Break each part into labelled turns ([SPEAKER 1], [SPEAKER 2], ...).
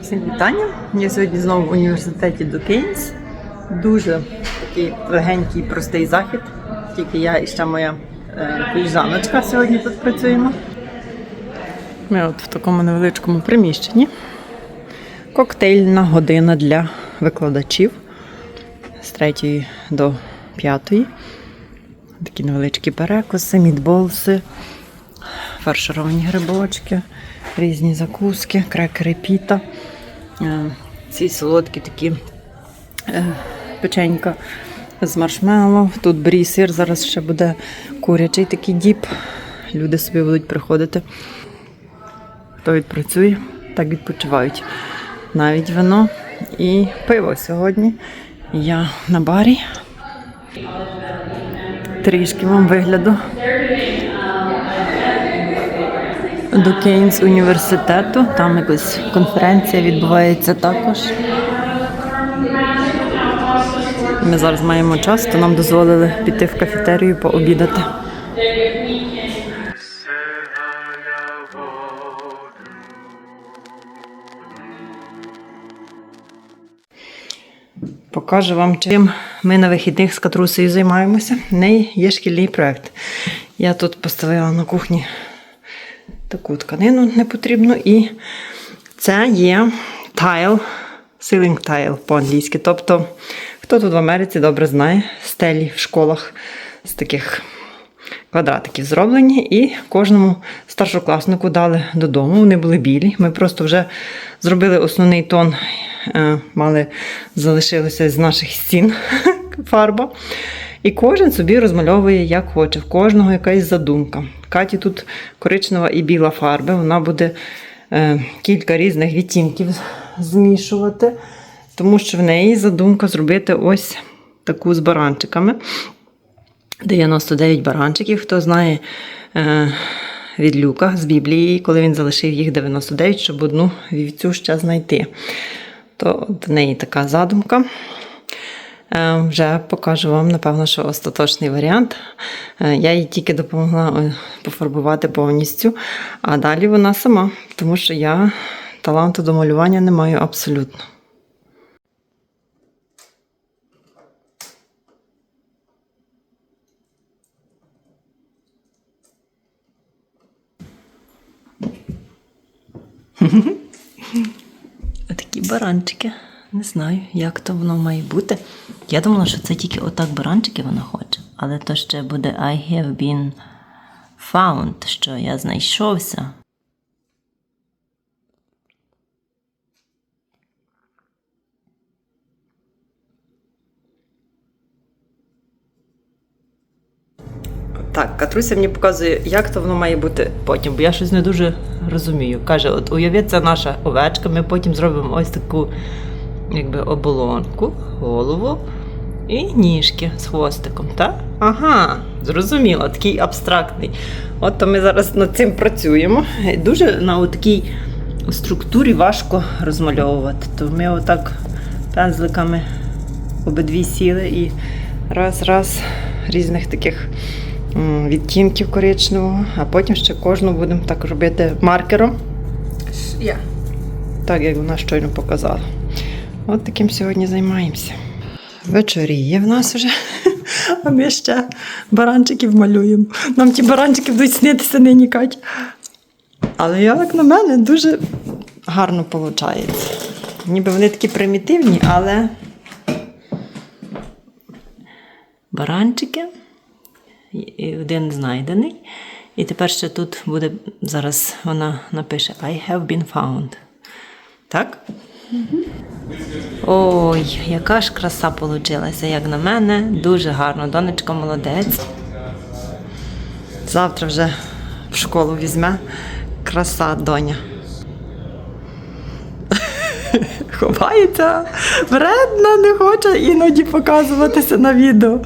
[SPEAKER 1] Всім вітання. Я сьогодні знову в університеті до Кейнс. Дуже такий легенький, простий захід. Тільки я і ще моя е, сьогодні тут працюємо. Ми от в такому невеличкому приміщенні. Коктейльна година для викладачів з 3 до 5. Такі невеличкі перекуси, мідболси, фаршировані грибочки, різні закуски, крекери піта. Е, Ці солодкі такі е, печенька з маршмеллоу. Тут брій сир, зараз ще буде курячий такий діп. Люди собі будуть приходити. Хто відпрацює, так відпочивають. Навіть вино і пиво сьогодні. Я на барі. Трішки вам вигляду до Кейнс університету. Там якась конференція відбувається також. Ми зараз маємо час, то нам дозволили піти в кафетерію пообідати. Покажу вам, чим ми на вихідних з Катрусею займаємося. В неї є шкільний проєкт. Я тут поставила на кухні таку тканину непотрібну, і це є тайл, ceiling tile по-англійськи. Тобто, хто тут в Америці добре знає, стелі в школах з таких квадратиків зроблені, і кожному старшокласнику дали додому. Вони були білі. Ми просто вже зробили основний тон, е, мали залишилося з наших стін фарба. І кожен собі розмальовує як хоче, в кожного якась задумка. Каті тут коричнева і біла фарби, вона буде е, кілька різних відтінків змішувати, тому що в неї задумка зробити ось таку з баранчиками. 99 баранчиків. Хто знає е, від Люка з Біблії, коли він залишив їх 99, щоб одну вівцю ще знайти. То в неї така задумка. Е, Вже покажу вам, напевно, що остаточний варіант. Е, Я їй тільки допомогла е, пофарбувати повністю, а далі вона сама, тому що я таланту до малювання не маю абсолютно. Такі баранчики. Не знаю, як то воно має бути. Я думала, що це тільки отак баранчики вона хоче. Але то ще буде I have been found, що я знайшовся. Так, Катруся мені показує, як то воно має бути потім, бо я щось не дуже розумію. Каже: от уявіть, це наша овечка, ми потім зробимо ось таку якби оболонку, голову і ніжки з хвостиком. так? Ага, зрозуміло, такий абстрактний. От то ми зараз над цим працюємо. Дуже на такій структурі важко розмальовувати. То ми отак пензликами обидві сіли і раз-раз різних таких відтінків коричневого, а потім ще кожну будемо так робити маркером.
[SPEAKER 2] Yeah.
[SPEAKER 1] Так, як вона щойно показала. От таким сьогодні займаємося. Вечоріє в нас вже, а ми ще баранчиків малюємо. Нам ті баранчики будуть снитися нині Кать. Але як на мене, дуже гарно виходить. Ніби вони такі примітивні, але баранчики. І один знайдений. І тепер ще тут буде, зараз вона напише I have been found. Так? Ой, яка ж краса получилася, як на мене. Дуже гарно. Донечка молодець. Завтра вже в школу візьме. Краса доня. Ховається, вредна, не хоче іноді показуватися на відео.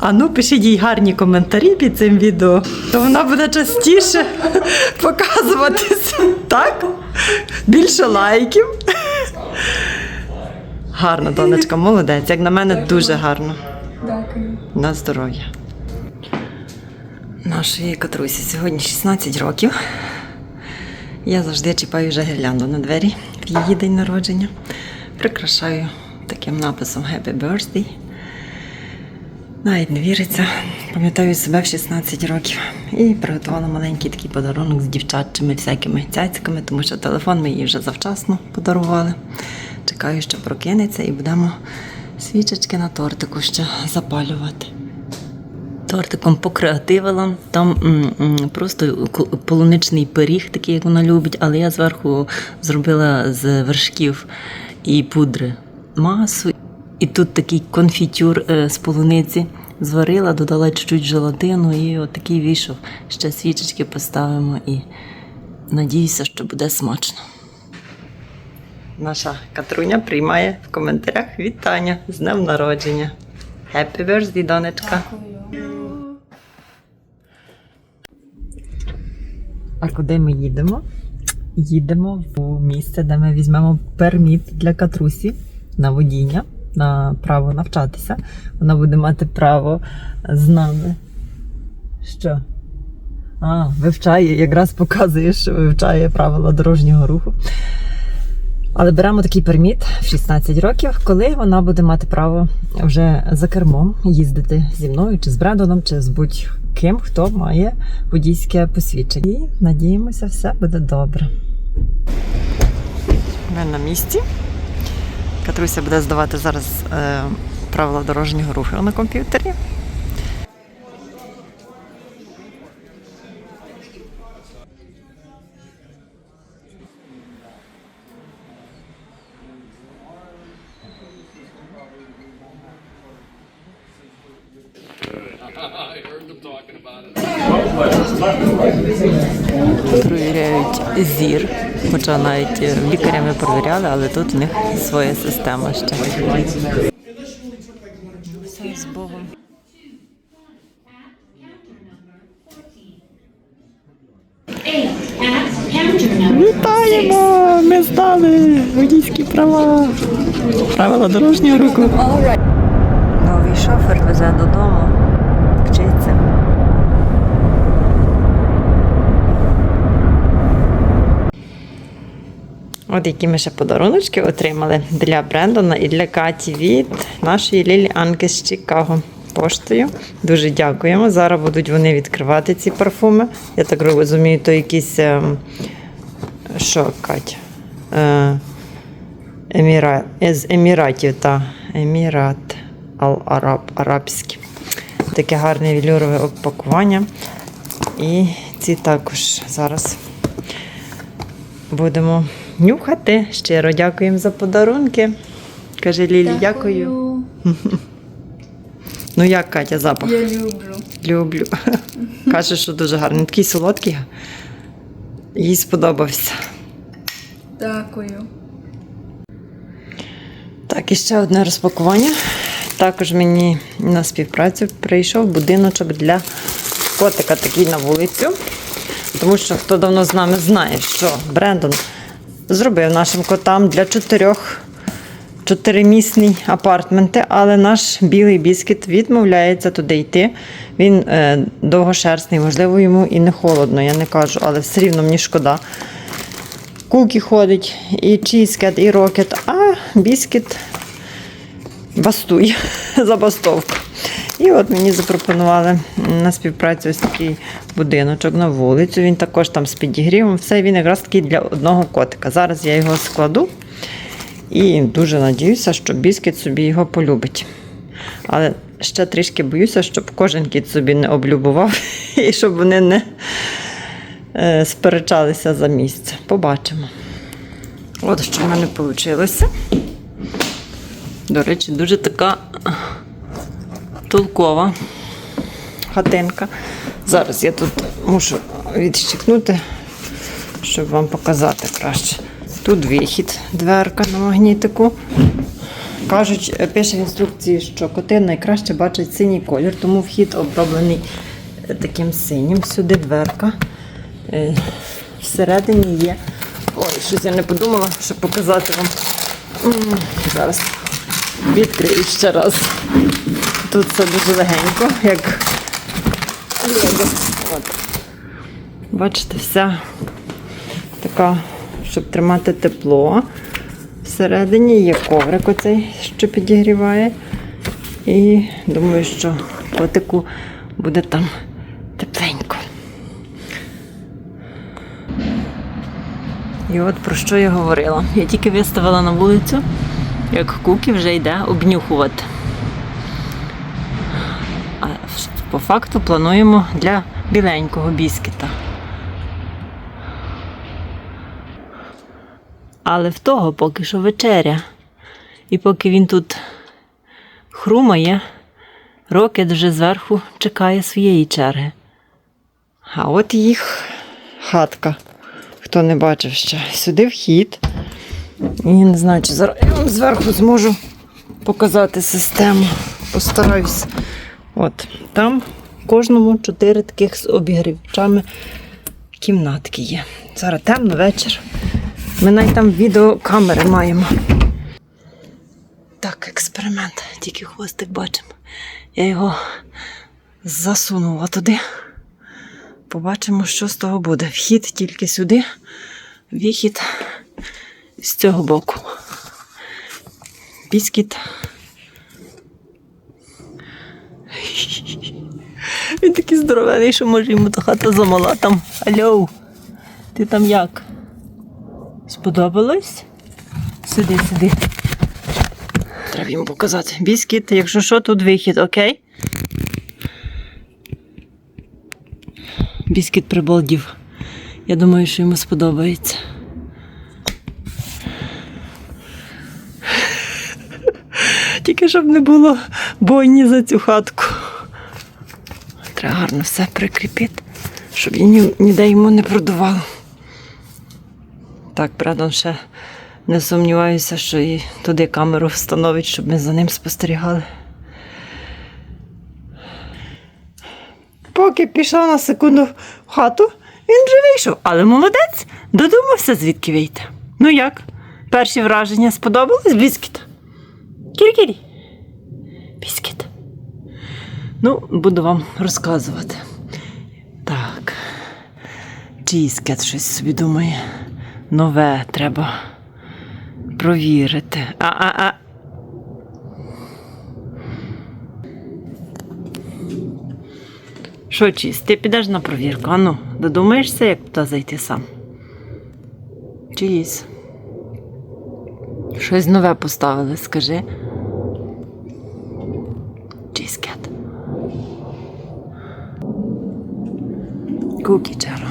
[SPEAKER 1] А ну, пишіть їй гарні коментарі під цим відео, то вона буде частіше показуватися. Так? Більше лайків. Гарна донечка, молодець. Як на мене, дуже гарно.
[SPEAKER 2] Дякую.
[SPEAKER 1] На здоров'я. Нашої Катрусі сьогодні 16 років. Я завжди чіпаю вже гірлянду на двері в її день народження. Прикрашаю таким написом Happy Birthday. Навіть не віриться. Пам'ятаю себе в 16 років. І приготувала маленький такий подарунок з дівчатчими всякими цяцьками, тому що телефон ми їй вже завчасно подарували. Чекаю, що прокинеться, і будемо свічечки на тортику ще запалювати. Тортиком покреативила. Там м, м, просто полуничний пиріг, такий, як вона любить, але я зверху зробила з вершків і пудри масу. І тут такий конфітюр е, з полуниці зварила, додала чуть-чуть желатину і от такий вийшов. Ще свічечки поставимо і надіюся, що буде смачно. Наша Катруня приймає в коментарях вітання з днем народження. Happy birthday, донечка! А куди ми їдемо? Їдемо в місце, де ми візьмемо перміт для Катрусі на водіння, на право навчатися. Вона буде мати право з нами. Що? А, вивчає, якраз показує, що вивчає правила дорожнього руху. Але беремо такий перміт в 16 років, коли вона буде мати право вже за кермом їздити зі мною, чи з Брендоном, чи з будь-ким, хто має водійське посвідчення. І надіємося, все буде добре. Ми на місці. Катруся буде здавати зараз е, правила дорожнього руху на комп'ютері. Провіряють зір, хоча навіть е, лікарями провіряли, але тут у них своя система ще. Все з Богом. Вітаємо! Ми здали водійські права. Правила дорожнього руху. Новий шофер везе додому. От які ми ще подаруночки отримали для Брендона і для Каті від нашої Лілі Анки з Чикаго поштою. Дуже дякуємо. Зараз будуть вони відкривати ці парфуми. Я так розумію, то якісь. ем, Що, Катя? Е, Еміра... З Еміратів та Емірат Ал-Араб, арабські. Таке гарне вілюрове опакування. І ці також зараз будемо нюхати. Щиро дякуємо за подарунки. Каже Лілі, дякую. Ну як Катя, запах?
[SPEAKER 2] Я люблю.
[SPEAKER 1] Люблю. Каже, що дуже гарний. Такий солодкий. Їй сподобався.
[SPEAKER 2] Дякую.
[SPEAKER 1] Так, і ще одне розпакування. Також мені на співпрацю прийшов будиночок для котика такий на вулицю. Тому що хто давно з нами знає, що Брендон зробив нашим котам для чотирьох чотиримісні апартменти, але наш білий біскіт відмовляється туди йти. Він е, довгошерстний, можливо, йому і не холодно, я не кажу, але все рівно мені шкода. Кукі ходить, і чізкет, і рокет, а біскіт бастує забастовка. І от мені запропонували на співпрацю ось такий будиночок на вулицю. Він також там з підігрівом. Все він якраз такий для одного котика. Зараз я його складу і дуже надіюся, що біскіт собі його полюбить. Але ще трішки боюся, щоб кожен кіт собі не облюбував і щоб вони не е, сперечалися за місце. Побачимо. От що в мене вийшло. До речі, дуже така толкова хатинка. Зараз я тут мушу відщикнути, щоб вам показати краще. Тут вихід, дверка на магнітику. Кажуть, е, пише в інструкції, що коти найкраще бачать синій колір, тому вхід оброблений е, таким синім. Сюди дверка. Е, Всередині є. Ой, щось я не подумала, щоб показати вам. Зараз відкрию ще раз. Тут все дуже легенько, як лего. От. Бачите, вся така така, щоб тримати тепло. Всередині є коврик оцей, що підігріває. І думаю, що котику буде там тепленько. І от про що я говорила. Я тільки виставила на вулицю, як Кукі вже йде обнюхувати. А в- по факту плануємо для біленького біскіта. Але в того поки що вечеря. І поки він тут хрумає, Рокет вже зверху чекає своєї черги. А от їх хатка. Хто не бачив ще. Сюди вхід. І не знаю, чи зараз я вам зверху зможу показати систему. Постараюсь. От там кожному чотири таких з обігрівачами кімнатки є. Зараз темно вечір. Ми навіть там відеокамери маємо. Так, експеримент. Тільки хвостик бачимо. Я його засунула туди. Побачимо, що з того буде. Вхід тільки сюди, вихід з цього боку. Біскіт. Він такий здоровений, що може йому та хата замала там. Алло, ти там як? Сподобалось? Сиди, сиди. Треба йому показати. Біскіт, якщо що, тут вихід, окей? Біскіт прибалдів. Я думаю, що йому сподобається. Тільки щоб не було бойні за цю хатку. Треба гарно все прикріпити, щоб ні- ніде йому не продувало. Так, правда, ще не сумніваюся, що і туди камеру встановить, щоб ми за ним спостерігали. Поки пішла на секунду в хату, він вже вийшов. Але молодець, додумався, звідки вийти. Ну як? Перші враження сподобались біскіт? Кірі-кірі. Біскіт. Ну, буду вам розказувати. Так. Чізкет щось собі думає. Нове треба провірити. А-а-а. Що, Чіз, ти підеш на провірку? Ану, додумаєшся, як туди зайти сам? Чіз. Щось нове поставили, скажи. Чізкет. Чаро.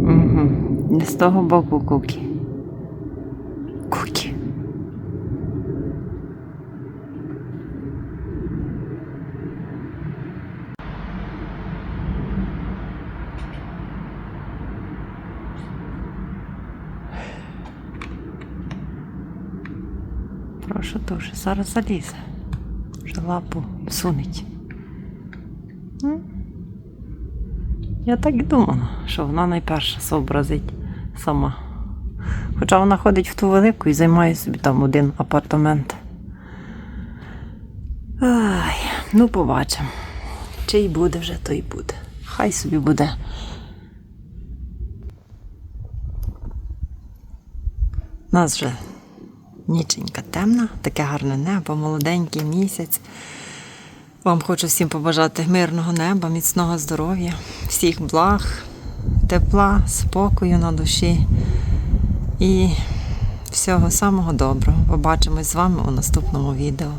[SPEAKER 1] Угу. Не з того боку кукі. Кукі. Прошу дуже, зараз залізе. Вже лапу сунеть. Я так і думала, що вона найперша зобразить сама. Хоча вона ходить в ту велику і займає собі там один апартамент. Ай, ну побачимо. Чий буде вже, то й буде. Хай собі буде. У нас вже ніченька темна, таке гарне небо, молоденький місяць. Вам хочу всім побажати мирного неба, міцного здоров'я, всіх благ, тепла, спокою на душі і всього самого доброго. Побачимось з вами у наступному відео.